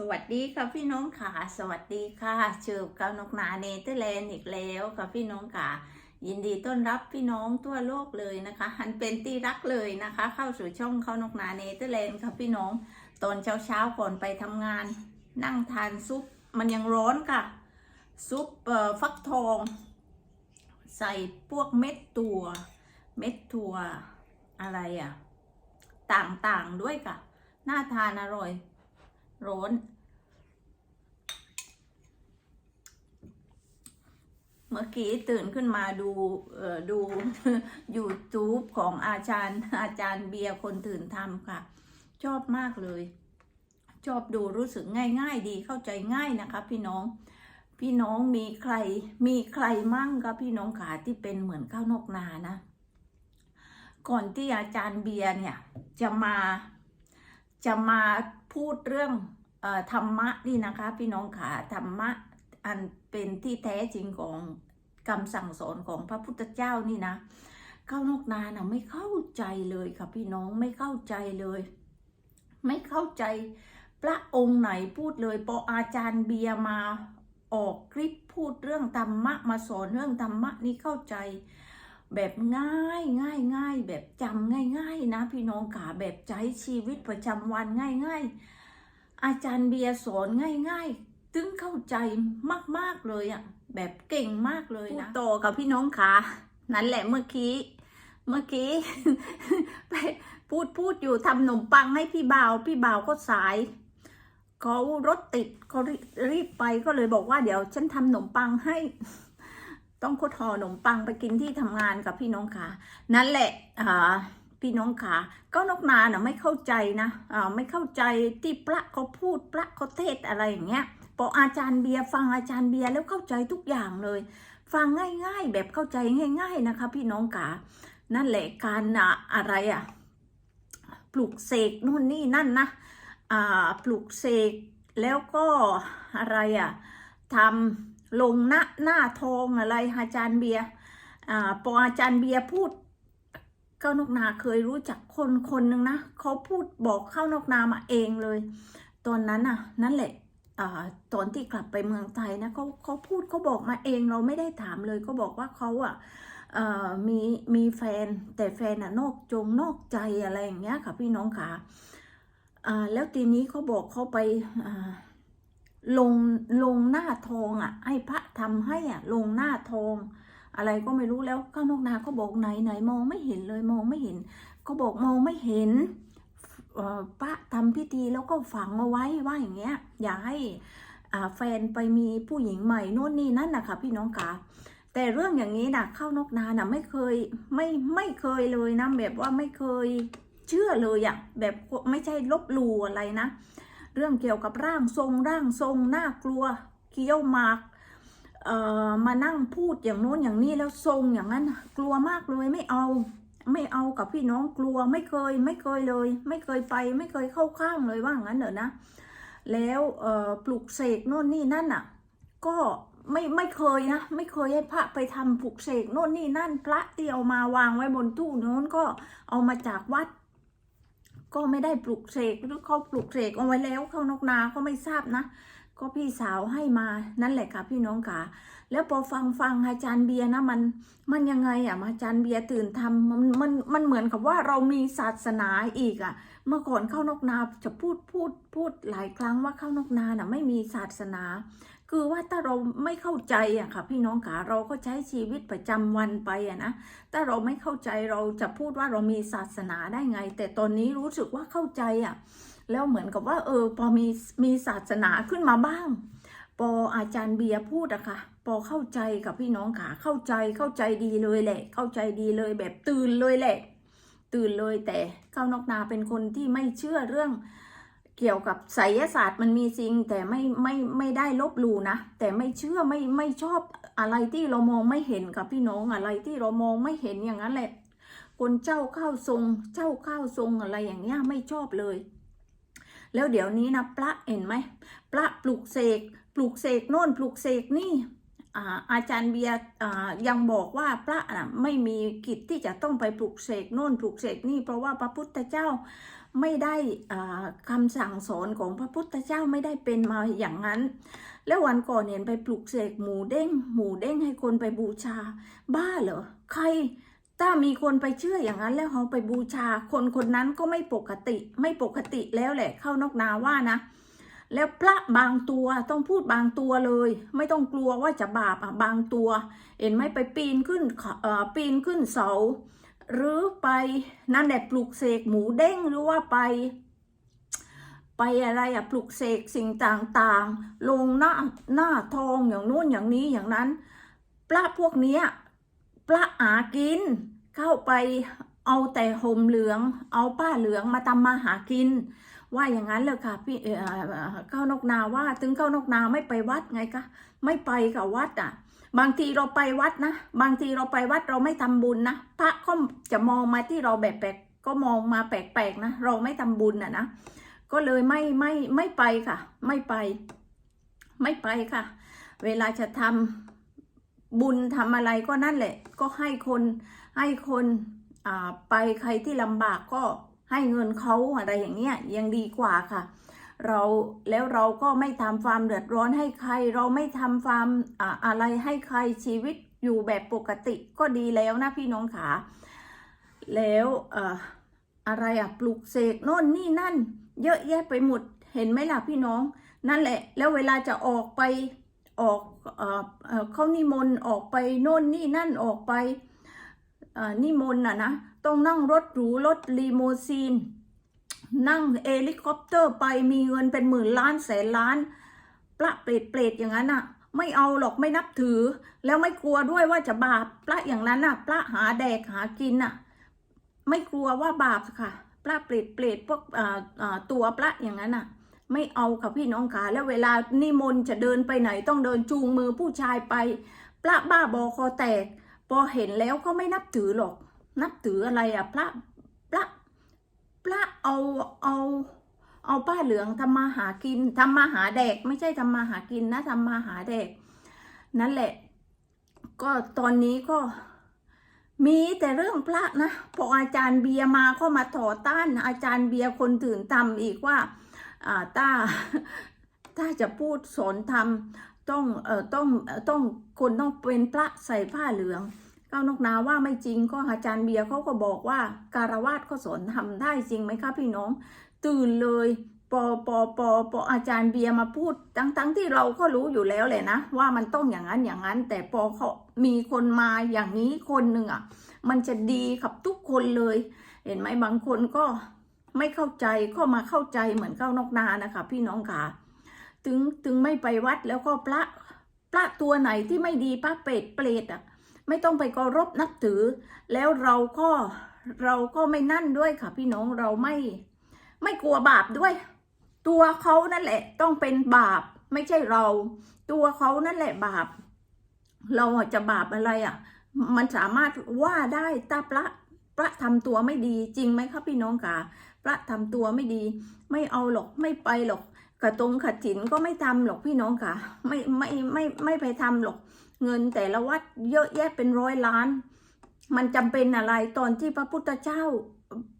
สวัสดีค่ะพี่น้องค่ะ สวัสดีค่ะเชิญกับนกนาเนเธอร์แลนด์อีกแล้วค่ะพี่น้องค่ะ ยินดีต้อนรับพี่น้องทั่วโลกเลยนะคะอันเป็นที่รักเลยนะคะ เข้าสู่ช่องเข้านกนาเนเธอร์แลนด์ค่ะพี่น้องตอนเช้าเช้าๆก่อนไปทำงาน นั่งทานซุปมันยังร้อนค่ะ ซุปฟักทอง ใส่พวกเม็ดตัว เม็ดถั่วอะไรอะ ต่างๆด้วยค่ะ น่าทานอร่อย ร้อน เมื่อกี้ตื่นขึ้นมาดูเอ่อดู YouTube ของอาจารย์อาจารย์เบียร์คนตื่นทำค่ะ ชอบมากเลย ชอบดูรู้สึกง่าย ๆ ดีเข้าใจง่ายนะคะ พี่น้อง พี่น้องมีใคร มีใครมั่งคะพี่น้องขาที่เป็นเหมือนข้าวนอกนานะก่อนที่อาจารย์เบียร์เนี่ยจะมาจะมา พูดเรื่องอธรรมะนี่นะคะ พี่น้องขาธรรมะอันเป็นที่แท้จริงของคำสั่งสอนของพระพุทธเจ้านี่นะข้าวนอกนานะไม่เข้าใจเลยค่ะพี่น้องไม่เข้าใจเลย ไม่เข้าใจพระองค์ไหนพูดเลยพออาจารย์เบียมาออกคลิปพูดเรื่องธรรมะมาสอนเรื่องธรรมะนี่เข้าใจ แบบง่ายง่ายง่ายแบบจำง่ายง่าย ๆ นะ พี่น้องขาแบบใช้ชีวิตประจำวันง่ายง่ายๆอาจารย์เบียร์สอนง่ายง่ายๆถึงเข้าใจมากๆเลยอะแบบเก่งมากเลยนะโตกับพี่น้องขานั่นแหละเมื่อกี้เมื่อกี้ไปพูดพูดอยู่ทำขนมปังให้พี่บ่าวพี่บ่าวก็สายเขารถติดเขารีรีบไปก็เลยบอกว่าเดี๋ยวฉันทำขนมปังให้ ต้องคดห่อขนมปังไปกินที่ทำงานกับพี่น้องขานั่นแหละอ่าพี่น้องขาก็นกนาน่ะไม่เข้าใจนะอ่าไม่เข้าใจที่พระเขาพูดพระเขาเทศอะไรอย่างเงี้ยพออาจารย์เบียร์ฟังอาจารย์เบียร์แล้วเข้าใจทุกอย่างเลย ฟังง่าย ๆ แบบเข้าใจง่าย ๆนะคะ พี่น้องขานั่นแหละการอะอะไรอะปลูกเสกนู่นนี่นั่นนะอ่าปลูกเสกแล้วก็อะไรอะทำ ลงหน้าหน้าทองอะไรอาจารย์เบียร์อ่าพออาจารย์เบียร์พูดเข้านกนาเคยรู้จักคนคนหนึ่งนะเขาพูดบอกเข้านกนามาเองเลย ตอนนั้นน่ะ นั่นแหละอตอนที่กลับไปเมืองไทยนะเขาเขาพูดเขาบอกมาเองเราไม่ได้ถามเลยเขาบอกว่าเขาอะมีมีแฟนแต่แฟนอะนอกจงนอกใจอะไรอย่างเงี้ยค่ะพี่น้องค่ะอ่าแล้วทีนี้เขาบอกเขาไปอ ลงลงหน้าทองอะให้พระทำให้อะลงหน้าทอง อะไรก็ไม่รู้แล้วก้าวนกนาก็บอกไหนไหนมองไม่เห็นเลยมองไม่เห็น ก็บอกมองไม่เห็นพระทำพิธีแล้วก็ฝังเอาไว้ว่าอย่างเงี้ย อย่าให้แฟนไปมีผู้หญิงใหม่นู่นนี่นั่นนะคะพี่น้องคะแต่เรื่องอย่างนี้นะข้าวนกนาน่ะไม่เคยไม่ไม่เคยเลยนะแบบว่าไม่เคยเชื่อเลยอะแบบไม่ใช่ลบหลู่อะไรนะ เรื่องเกี่ยวกับร่างทรงร่างทรงน่ากลัวเคี้ยวหมากเอ่อมานั่งพูดอย่างโน้นอย่างนี้แล้วทรงอย่างนั้น กลัวมากเลยไม่เอา ไม่เอากับพี่น้องกลัวไม่เคยไม่เคยเลย ไม่เคยไปไม่เคยเข้าข้างเลยว่างั้นเหรอนะ แล้วปลุกเสกโน่นนี่นั่นอะ ก็ไม่ไม่เคยนะ ไม่เคยให้พระไปทำปลุกเสกโน่นนี่นั่น พระที่เอามาวางไว้บนตู้โน้นก็เอามาจากวัด ก็ไม่ได้ปลุกเสกหรือเขาปลุกเสกเอาไว้แล้วเขานกนาก็ไม่ทราบนะ ก็พี่สาวให้มานั่นแหละค่ะพี่น้องค่ะแล้วพอฟังฟังอาจารย์เบียร์นะมันมันยังไงอะอาจารย์เบียร์ตื่นทำมันมันมันเหมือนกับว่าเรามีศาสนาอีกอะ เมื่อก่อนเข้านกนาจะพูดพูดพูดหลายครั้งว่าเข้านกนาน่ะไม่มีศาสนา คือว่าถ้าเราไม่เข้าใจอะค่ะ พี่น้องค่ะเราก็ใช้ชีวิตประจำวันไปอะนะถ้าเราไม่เข้าใจเราจะพูดว่าเรามีศาสนาได้ไง แต่ตอนนี้รู้สึกว่าเข้าใจอะแล้วเหมือนกับว่า เออ พอมีมีศาสนาขึ้นมาบ้าง พออาจารย์เบียร์พูดอะค่ะพอเข้าใจกับพี่น้องขาเข้าใจเข้าใจดีเลยแหละ เข้าใจดีเลยแบบตื่นเลยแหละ ตื่นเลยแต่เข้านอกนาเป็นคนที่ไม่เชื่อเรื่อง เกี่ยวกับไสยศาสตร์มันมีจริง แต่ไม่ไม่ไม่ได้ลบลู่นะ แต่ไม่เชื่อไม่ไม่ชอบอะไรที่เรามองไม่เห็นกับพี่น้องอะไรที่เรามองไม่เห็นอย่างนั้นแหละ คนเจ้าเข้าทรง เจ้าเข้าทรงอะไรอย่างเงี้ยไม่ชอบเลย แล้วเดี๋ยวนี้นะพระเห็นไหมพระปลุกเสกปลุกเสกโน่นปลุกเสกนี่อาอาจารย์เบียร์ยังบอกว่าพระนะไม่มีกิจที่จะต้องไปปลุกเสกโน่นปลุกเสกนี่เพราะว่าพระพุทธเจ้า ไม่ได้อ่าคำสั่งสอนของพระพุทธเจ้าไม่ได้เป็นมาอย่างนั้น แล้ววันก่อนเห็นไปปลุกเสกหมูเด้ง หมูเด้งให้คนไปบูชา บ้าเหรอใครถ้ามีคนไปเชื่ออย่างนั้นแล้วเขาไปบูชา คนคนนั้นก็ไม่ปกติไม่ปกติแล้วแหละเข้านอกนาว่านะ แล้วพระบางตัวต้องพูดบางตัวเลย ไม่ต้องกลัวว่าจะบาปอะบางตัว เห็นไหมไปปีนขึ้นเขาเออปีนขึ้นเสา หรือไปนั่นแหละปลุกเสกหมูเด้งหรือว่าไป ไปอะไรอะปลุกเสกสิ่งต่างๆ ลงหน้าหน้าทองอย่างนู้นอย่างนี้อย่างนั้นพระพวกเนี้ยพระอากิน เข้าไปเอาแต่ห่มเหลือง เอาผ้าเหลืองมาทำมาหากิน ว่าอย่างนั้นเลยค่ะพี่เออเอ่อเข้านกนาว่าถึงเข้านกนาไม่ไปวัดไงคะไม่ไปกับวัดอะ บางทีเราไปวัดนะ บางทีเราไปวัดเราไม่ทำบุญนะ พระก็จะมองมาที่เราแบบแปลกๆก็มองมาแปลกๆนะ เราไม่ทำบุญอะนะ ก็เลยไม่ไม่ไม่ไปค่ะ ไม่ไป ไม่ไปค่ะ เวลาจะทำบุญทำอะไรก็นั่นแหละ ก็ให้คนให้คนไปใครที่ลำบากก็ให้เงินเขาอะไรอย่างเงี้ยยังดีกว่าค่ะ เราแล้วเราก็ไม่ทำความเดือดร้อนให้ใคร เราไม่ทำความอ่าอะไรให้ใครชีวิตอยู่แบบปกติก็ดีแล้วนะพี่น้องขาแล้วอ่ออะไรอะปลุกเสกโน่นนี่นั่น เยอะแยะไปหมดเห็นไหมล่ะพี่น้อง นั่นแหละ แล้วเวลาจะออกไปออกเอ่อเข้านิมนต์ออกไปโน่นนี่นั่นออกไปอ่อนิมนต์น่ะนะต้องนั่งรถหรูรถลีโมซีน นั่งเฮลิคอปเตอร์ไปมีเงินเป็นหมื่นล้านแสนล้านพระเปรตเปรตอย่างนั้นอะไม่เอาหรอกไม่นับถือ แล้วไม่กลัวด้วยว่าจะบาปพระอย่างนั้นอะพระหาแดกหากินอะไม่กลัวว่าบาปค่ะ พระเปรตเปรตพวกตัวพระอย่างนั้นอะไม่เอาค่ะพี่น้องขาแล้วเวลานิมนต์จะเดินไปไหนต้องเดินจูงมือผู้ชายไป พระบ้าบอคอแตก พอเห็นแล้วก็ไม่นับถือหรอก นับถืออะไรอะพระพระพระ เอาเอาเอาป้าเหลืองทำมาหากินทำมาหาแดก ไม่ใช่ทำมาหากินนะทำมาหาแดก นั่นแหละ ก็ตอนนี้ก็มีแต่เรื่องพระนะพออาจารย์เบียมาก็มาต่อต้านอาจารย์เบียคนตื่นทำอีกว่าอ่าถ้าถ้าจะพูดสอนธรรมต้องเอ่อต้องต้องคนต้องเป็นพระใส่ผ้าเหลือง ก้าวนกนาว่าไม่จริงก็อาจารย์เบียร์เขาก็บอกว่าการวาสก็สอนทำได้จริงไหมคะพี่น้อง ตื่นเลยปอปอปอปออาจารย์เบียร์มาพูด ทั้งทั้งที่เราก็รู้อยู่แล้วแหละนะ ว่ามันต้องอย่างนั้นอย่างนั้น แต่พอเขามีคนมาอย่างนี้คนหนึ่งอะมันจะดีกับทุกคนเลย เห็นไหมบางคนก็ไม่เข้าใจก็มาเข้าใจเหมือนเข้านกนานะคะ พี่น้องค่ะถึงถึงไม่ไปวัดแล้วก็พระพระตัวไหนที่ไม่ดีพระเปรตเปรตอะ ไม่ต้องไปเคารพนับถือ แล้วเราก็เราก็ไม่นั่นด้วยค่ะ พี่น้องเราไม่ไม่กลัวบาปด้วย ตัวเขานั่นแหละ ต้องเป็นบาปไม่ใช่เรา ตัวเขานั่นแหละบาป เราจะบาปอะไรอะ มันสามารถว่าได้ถ้าพระพระทำตัวไม่ดีจริงไหมครับพี่น้องคะพระทำตัวไม่ดี ไม่เอาหรอกไม่ไปหรอกกระตรงขัดจินก็ไม่ทำหรอกพี่น้องค่ะ ไม่ไม่ไม่ไม่ไปทำหรอก เงินแต่ละวัดเยอะแยะเป็นร้อยล้าน มันจำเป็นอะไรตอนที่พระพุทธเจ้า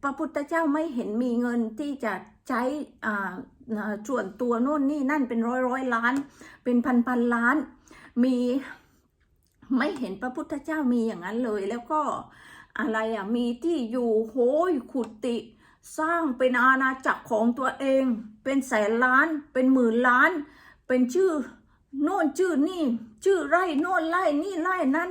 พระพุทธเจ้าไม่เห็นมีเงินที่จะใช้อ่าส่วนตัวโน่นนี่นั่นเป็นร้อยร้อยล้าน เป็นพันพันล้าน มีไม่เห็นพระพุทธเจ้ามีอย่างนั้นเลย แล้วก็อะไรอะมีที่อยู่โหยขุดติสร้างเป็นอาณาจักรของตัวเอง เป็นแสนล้าน เป็นหมื่นล้าน เป็นชื่อ โน่นชื่อนี่ ชื่อไร่โน่นไร่นี่ไร่นั่น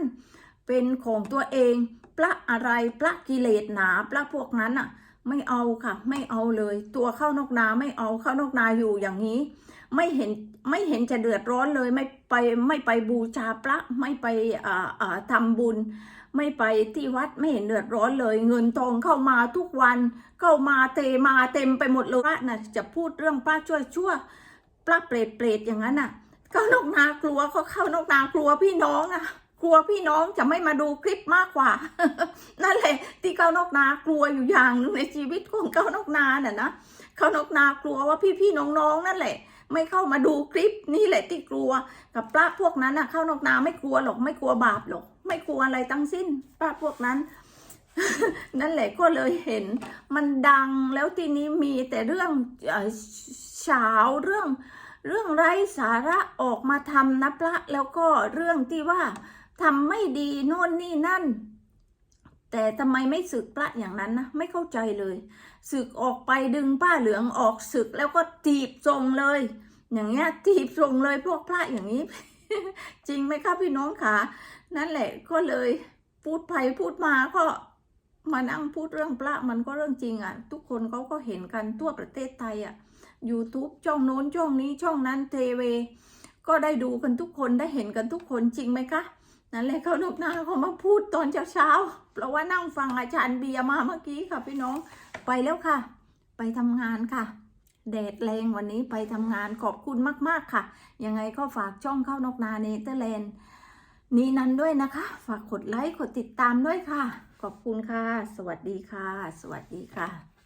เป็นของตัวเอง พระอะไรพระกิเลสหนาพระพวกนั้นอะไม่เอาค่ะ ไม่เอาเลย ตัวเข้านอกนาไม่เอาเข้านอกนาอยู่อย่างนี้ ไม่เห็นไม่เห็นจะเดือดร้อนเลยไม่ไปไม่ไปบูชาพระไม่ไปอ่าอ่าทำบุญ ไม่ไปที่วัดไม่เห็นเดือดร้อนเลย เงินทองเข้ามาทุกวัน เข้ามาเทมาเต็มไปหมดเลยพระน่ะจะพูดเรื่องพระช่วยชั่วพระเปรตเปรตอย่างนั้นน่ะ เข้านกนากลัวเขาเข้านกนากลัวพี่น้องอะกลัวพี่น้องจะไม่มาดูคลิปมากกว่า นั่นแหละ ที่เก้านกนากลัวอยู่อย่างหนึงในชีวิตของเก้านกนาน่ะนะเก้านกนากลัวว่าพี่พี่น้องๆนั่นแหละ ไม่เข้ามาดูคลิปนี่แหละที่กลัวกับพระพวกนั้นน่ะ เข้านกนาไม่กลัวหรอกไม่กลัวบาปหรอก ไม่กลัวอะไรทั้งสิ้นพระพวกนั้น นั่นแหละก็เลยเห็น มันดังแล้วทีนี้มีแต่เรื่องเฉาวเรื่อง เรื่องไร้สาระออกมาทำนะพระแล้วก็เรื่องที่ว่าทำไม่ดีโน่นนี่นั่น แต่ทำไมไม่สึกพระอย่างนั้นนะไม่เข้าใจเลยสึกออกไปดึงผ้าเหลืองออกสึกแล้วก็ถีบทรงเลย อย่างเงี้ยถีบทรงเลยพวกพระอย่างนี้ จริงไหมคะพี่น้องคะนั่นแหละก็เลยพูดไปพูดมาก็มานั่งพูดเรื่องพระมันก็เรื่องจริงอะ่ะ ทุกคนเขาก็เห็นกันทั่วประเทศไทยอะ่ะ YouTube ช่องโน้นช่องนี้ช่องนั้นเทเว ก็ได้ดูกันทุกคนได้เห็นกันทุกคนจริงไหมคะนั่นแหละเขานกนาเขามาพูดตอนเช้าๆเพราะว่านั่งฟังอาจารย์เบียมาเมื่อกี้ค่ะพี่น้องไปแล้วค่ะ ไปทำงานค่ะแดดแรงวันนี้ไปทำงานขอบคุณมาก ๆ ค่ะ ยังไงก็ฝากช่องเข้านกนาเนเธอร์แลนด์นี้นั้นด้วยนะคะ ฝากกดไลค์กดติดตามด้วยค่ะ ขอบคุณค่ะ สวัสดีค่ะ สวัสดีค่ะ